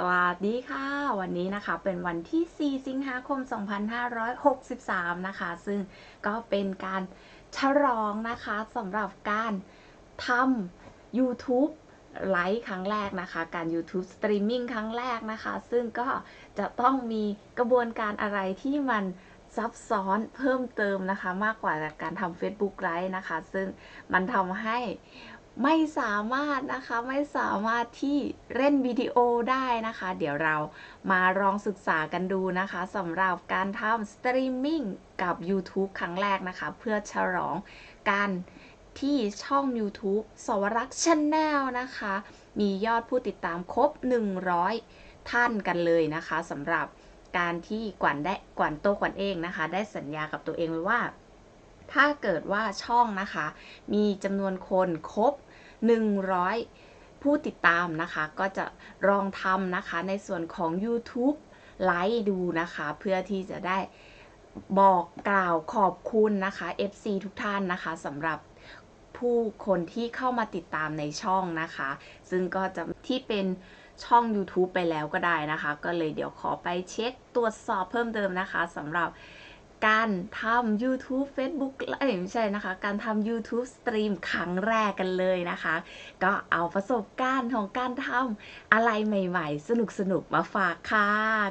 สวัสดีค่ะ วันนี้นะคะเป็นวันที่ 4 สิงหาคม 2563 นะคะ ซึ่งก็เป็นการฉลองนะคะสำหรับการทำ YouTube ไลฟ์ครั้งแรกนะคะ การ YouTube Streaming ครั้งแรกนะคะ ซึ่งก็จะต้องมีกระบวนการอะไรที่มันซับซ้อนเพิ่มเติมนะคะ มากกว่าการทำ Facebook ไลฟ์นะคะ ซึ่งมันทำให้ ไม่สามารถนะคะไม่สามารถที่เล่นวิดีโอได้นะคะ เดี๋ยวเรามาลองศึกษากันดูนะคะสำหรับการทำสตรีมมิ่งกับ YouTube ครั้งแรกนะคะ เพื่อฉลองการที่ช่อง YouTube สวรักษ์ชาแนลนะคะ มียอดผู้ติดตามครบ 100 ท่านกันเลยนะคะสำหรับการที่กวนได้กวนโตกวนเองนะคะ ได้สัญญากับตัวเองไว้ว่าถ้าเกิดว่าช่องนะคะ มีจำนวนคนครบ 100 ผู้ติดตามนะคะ ก็จะลองทำนะคะในส่วนของ YouTube ไลฟ์ดูนะคะ เพื่อที่จะได้บอกกล่าวขอบคุณนะคะ FC ทุกท่านนะคะสำหรับผู้คนที่เข้ามาติดตามในช่องนะคะ ซึ่งก็จะที่เป็นช่อง YouTube ไปแล้วก็ได้นะคะ ก็เลยเดี๋ยวขอไปเช็คตรวจสอบเพิ่มเติมนะคะสำหรับ การทำ YouTube Facebook เอ้ยไม่ใช่นะคะ การทำ YouTube สตรีมครั้งแรกกันเลยนะคะ ก็เอาประสบการณ์ของการทำอะไรใหม่ๆ สนุกๆ มาฝากค่ะ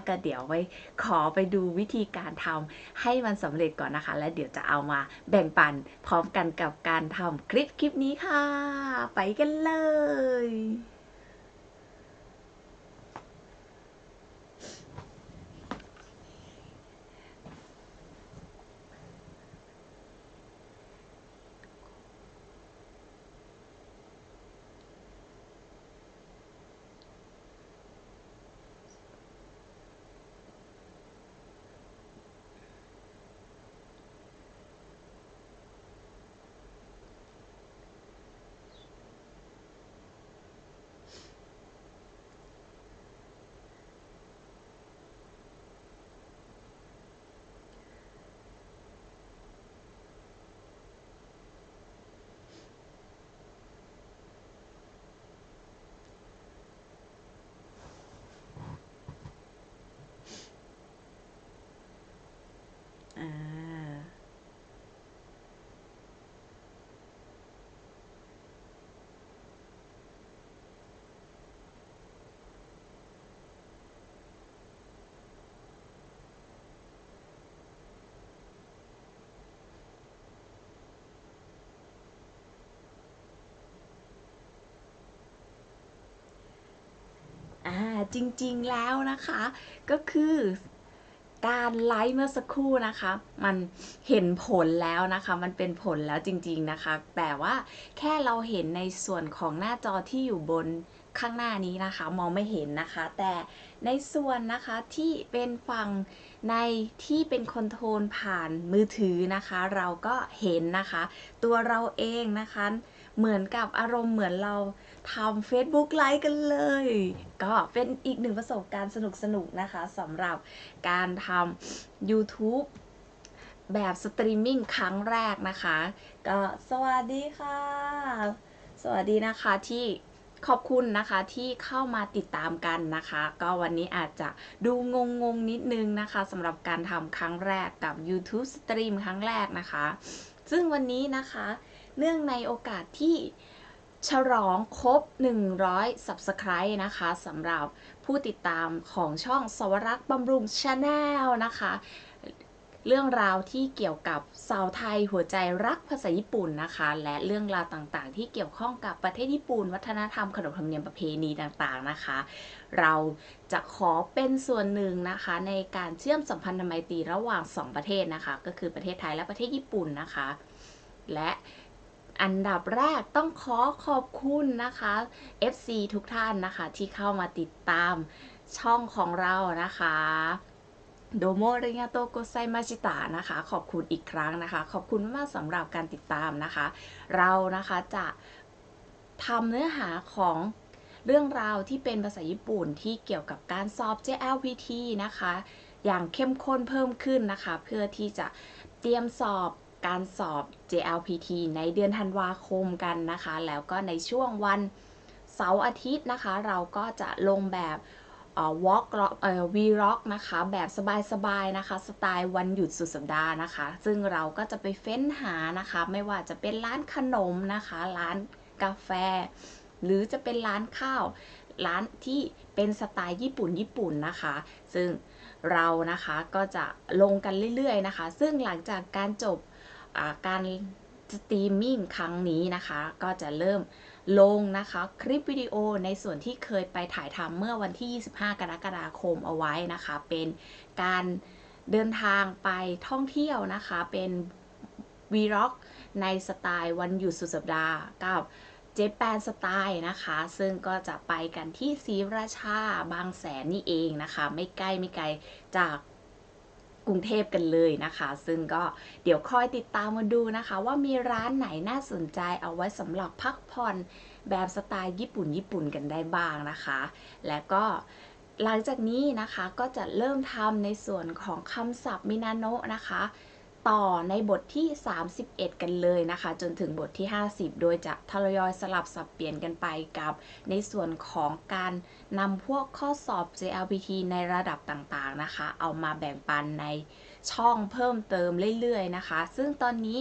ก็เดี๋ยวไว้ขอไปดูวิธีการทำให้มันสำเร็จก่อนนะคะ และเดี๋ยวจะเอามาแบ่งปันพร้อมกันกับการทำคลิปคลิปนี้ค่ะ ไปกันเลย จริงๆแล้วนะคะ ก็คือการไลฟ์เมื่อสักครู่นะคะ มันเห็นผลแล้วนะคะ มันเป็นผลแล้วจริงๆนะคะ แต่ว่าแค่เราเห็นในส่วนของหน้าจอที่อยู่บนข้างหน้านี้นะคะ มองไม่เห็นนะคะ แต่ในส่วนนะคะที่เป็นฝั่งในที่เป็นคอนโทรลผ่านมือถือนะคะ เราก็เห็นนะคะ ตัวเราเองนะคะ เหมือนกับอารมณ์เหมือนเราทำ Facebook ไลฟ์กันเลย ก็เป็นอีกหนึ่งประสบการณ์สนุกๆนะคะสำหรับการทำ YouTube แบบสตรีมมิ่งครั้งแรกนะคะ ก็สวัสดีค่ะ สวัสดีนะคะที่ขอบคุณนะคะที่เข้ามาติดตามกันนะคะ ก็วันนี้อาจจะดูงงงๆนิดนึงนะคะสำหรับการทำครั้งแรกกับ YouTube สตรีมครั้งแรกนะคะ ซึ่งวันนี้นะคะ เนื่องในโอกาสที่ฉลองครบ 100 Subscribe นะคะสำหรับผู้ติดตามของช่องสวรักษ์บำรุงชาแนลนะคะ เรื่องราวที่เกี่ยวกับสาวไทยหัวใจรักภาษาญี่ปุ่นนะคะ และเรื่องราวต่างๆ ที่เกี่ยวข้องกับประเทศญี่ปุ่น วัฒนธรรมขนบธรรมเนียมประเพณีต่างๆนะคะ เราจะขอเป็นส่วนหนึ่งนะคะ ในการเชื่อมสัมพันธไมตรีระหว่าง 2 ประเทศนะคะ ก็คือประเทศไทยและประเทศญี่ปุ่นนะคะ และ อันดับแรกต้องขอขอบคุณนะคะ FC ทุกท่านนะคะที่เข้ามาติดตามช่องของเรานะคะโดโมริงาโตโกไซมาชิตะนะคะ ขอบคุณอีกครั้งนะคะ ขอบคุณมากสำหรับการติดตามนะคะ เรานะคะจะทำเนื้อหาของเรื่องราวที่เป็นภาษาญี่ปุ่นที่เกี่ยวกับการสอบ JLPT นะคะ อย่างเข้มข้นเพิ่มขึ้นนะคะ เพื่อที่จะเตรียมสอบ การสอบ JLPT ในเดือนธันวาคมกันนะคะ แล้วก็ในช่วงวันเสาร์อาทิตย์นะคะ เราก็จะลงแบบเอ่อ walk rock เอ่อ v rock นะคะ แบบสบายๆนะคะ สไตล์วันหยุดสุดสัปดาห์นะคะ ซึ่งเราก็จะไปเฟ้นหานะคะ ไม่ว่าจะเป็นร้านขนมนะคะ ร้านกาแฟ หรือจะเป็นร้านข้าว ร้านที่เป็นสไตล์ญี่ปุ่นญี่ปุ่นนะคะ ซึ่งเรานะคะก็จะลงกันเรื่อยๆนะคะ ซึ่งหลังจากการจบ การสตรีมมิ่งครั้งนี้นะคะ ก็จะเริ่มลงนะคะคลิปวิดีโอในส่วนที่เคยไปถ่ายทำเมื่อวันที่ 25 กรกฎาคมเอาไว้นะคะ เป็นการเดินทางไปท่องเที่ยวนะคะ เป็นวีล็อกในสไตล์วันหยุดสุดสัปดาห์กับเจแปนสไตล์นะคะ ซึ่งก็จะไปกันที่ศรีราชาบางแสนนี่เองนะคะ ไม่ใกล้ไม่ไกลจาก กรุงเทพกันเลยนะคะ ซึ่งก็เดี๋ยวคอยติดตามมาดูนะคะ ว่ามีร้านไหนน่าสนใจเอาไว้สำหรับพักผ่อนแบบสไตล์ญี่ปุ่นญี่ปุ่นกันได้บ้างนะคะ และก็หลังจากนี้นะคะก็จะเริ่มทำในส่วนของคำศัพท์มินาโนะนะคะ ต่อในบทที่ 31 กันเลยนะคะ จนถึงบทที่ 50 โดยจะทยอยสลับสับเปลี่ยนกันไปกับ ในส่วนของการนำพวกข้อสอบ JLPT ในระดับต่างๆนะคะ เอามาแบ่งปันในช่องเพิ่มเติมเรื่อยๆนะคะ ซึ่งตอนนี้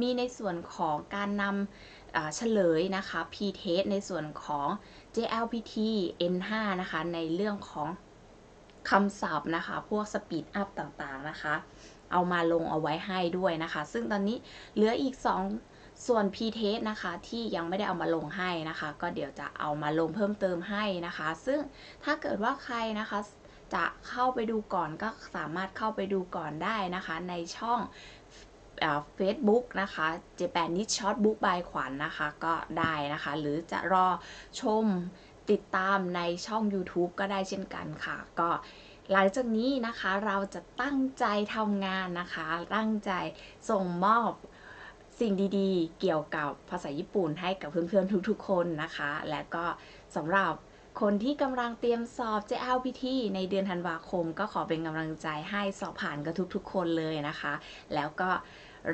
มีในส่วนของการนำเฉลยนะคะ P-test ในส่วนของ JLPT N5 นะคะ ในเรื่องของคำศัพท์นะคะ พวก Speed Up ต่างๆนะคะ เอามาลงเอาไว้ให้ด้วยนะคะ ซึ่งตอนนี้เหลืออีก 2 ส่วน P-test นะคะ ที่ยังไม่ได้เอามาลงให้นะคะ ก็เดี๋ยวจะเอามาลงเพิ่มเติมให้นะคะ ซึ่งถ้าเกิดว่าใครนะคะจะเข้าไปดูก่อนก็สามารถเข้าไปดูก่อนได้นะคะ ในช่องเฟซบุ๊กนะคะ Japanese Short Book by ขวัญนนะคะก็ได้นะคะ หรือจะรอชมติดตามในช่อง YouTube ก็ได้เช่นกันค่ะ ก็ หลังจากนี้นะคะเราจะตั้งใจทำงานนะคะ ตั้งใจส่งมอบสิ่งดีๆ เกี่ยวกับภาษาญี่ปุ่นให้กับเพื่อนๆทุกๆ คนนะคะ และก็สำหรับคนที่กำลังเตรียมสอบ JLPT ในเดือนธันวาคม ก็ขอเป็นกำลังใจให้สอบผ่านกันทุกๆ คนเลยนะคะ แล้วก็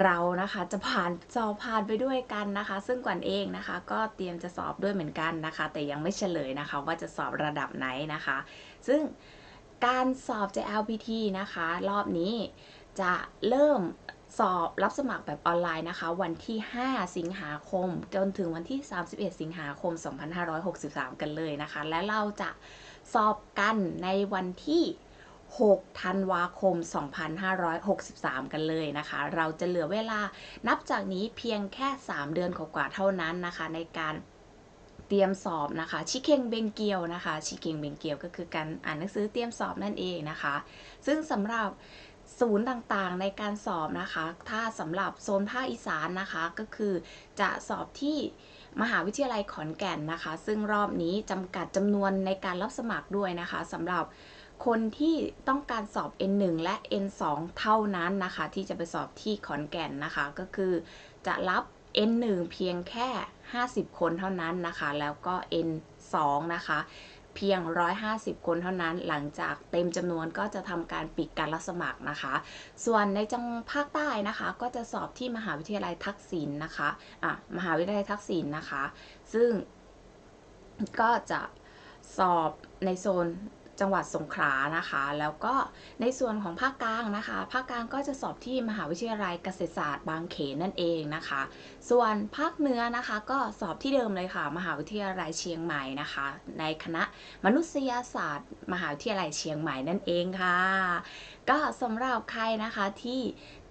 เรานะคะจะผ่านสอบผ่านไปด้วยกันนะคะ ซึ่งกวนเองนะคะ ก็เตรียมจะสอบด้วยเหมือนกันนะคะ แต่ยังไม่เฉลยนะคะ ว่าจะสอบระดับไหนนะคะ ซึ่ง การสอบ JLPT นะคะ รอบนี้จะเริ่มสอบรับสมัครแบบออนไลน์นะคะ วันที่ 5 สิงหาคม จนถึงวันที่ 31 สิงหาคม 2563 กันเลยนะคะ และเราจะสอบกันในวันที่ 6 ธันวาคม 2563 กันเลยนะคะ เราจะเหลือเวลานับจากนี้เพียงแค่ 3 เดือนกว่าๆเท่านั้นนะคะ ในการ ตรียมสอบนะคะชิเคงเบงเกียวนะคะชิเคงเบงเกียวก็คือการอ่านหนังสือเตรียมสอบนั่นเองนะคะ ซึ่งสำหรับศูนย์ต่างๆในการสอบนะคะ ถ้าสำหรับโซนภาคอีสานนะคะก็คือจะสอบที่มหาวิทยาลัยขอนแก่นนะคะ ซึ่งรอบนี้จำกัดจำนวนในการรับสมัครด้วยนะคะสำหรับคนที่ต้องการสอบ N1 และ N2 เท่านั้นนะคะ ที่จะไปสอบที่ขอนแก่นนะคะ ก็คือจะรับ N1 เพียงแค่ 50 คนเท่านั้นนะคะ แล้วก็ N2 นะคะ เพียง 150 คนเท่านั้น หลังจากเต็มจำนวนก็จะทำการปิดการรับสมัครนะคะ ส่วนในจังภาคใต้นะคะ ก็จะสอบที่มหาวิทยาลัยทักษิณนะคะอะมหาวิทยาลัยทักษิณนะคะ ซึ่งก็จะสอบในโซน จังหวัดสงขลานะคะ แล้วก็ในส่วนของภาคกลางนะคะ ภาคกลางก็จะสอบที่มหาวิทยาลัยเกษตรศาสตร์บางเขนนั่นเองนะคะ ส่วนภาคเหนือนะคะ ก็สอบที่เดิมเลยค่ะ มหาวิทยาลัยเชียงใหม่นะคะ ในคณะมนุษยศาสตร์ มหาวิทยาลัยเชียงใหม่นั่นเองค่ะก็สำหรับใครนะคะที่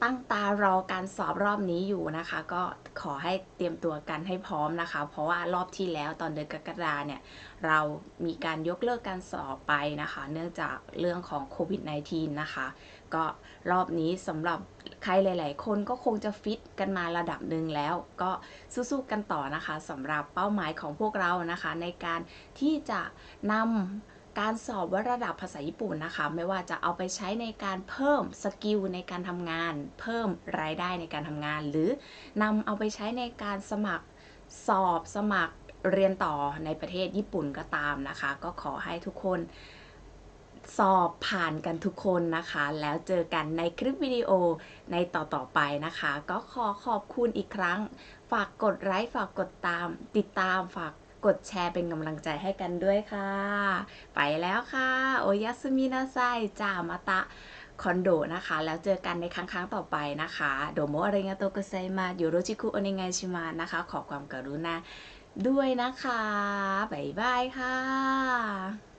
ตั้งตารอการสอบรอบนี้อยู่นะคะ ก็ขอให้เตรียมตัวกันให้พร้อมนะคะ เพราะว่ารอบที่แล้วตอนเดือนกรกฎาเนี่ยเรามีการยกเลิกการสอบไปนะคะ เนื่องจากเรื่องของโควิด -19 นะคะ ก็รอบนี้สำหรับใครหลาย ๆ คนก็คงจะฟิตกันมาระดับหนึ่งแล้ว ก็สู้ๆกันต่อนะคะสำหรับเป้าหมายของพวกเรานะคะ ในการที่จะนำ การสอบว่าระดับภาษาญี่ปุ่นนะคะ ไม่ว่าจะเอาไปใช้ในการเพิ่มสกิลในการทำงาน เพิ่มรายได้ในการทำงาน หรือนำเอาไปใช้ในการสมัครสอบสมัครเรียนต่อในประเทศญี่ปุ่นก็ตามนะคะ ก็ขอให้ทุกคนสอบผ่านกันทุกคนนะคะ แล้วเจอกันในคลิปวิดีโอในต่อๆไปนะคะ ก็ขอขอบคุณอีกครั้ง ฝากกดไลค์ฝากกดตาม ติดตามฝาก กดแชร์เป็นกำลังใจให้กันด้วยค่ะ ไปแล้วค่ะ โอยาสมินาไซจามาตะคอนโดนะคะ แล้วเจอกันในครั้งครั้งต่อไปนะคะโดโมอาริงาโตกุไซมาโยโรจิคุโอเนไงชิมานะคะ ขอความกรุณาด้วยนะคะ บ๊ายบายค่ะ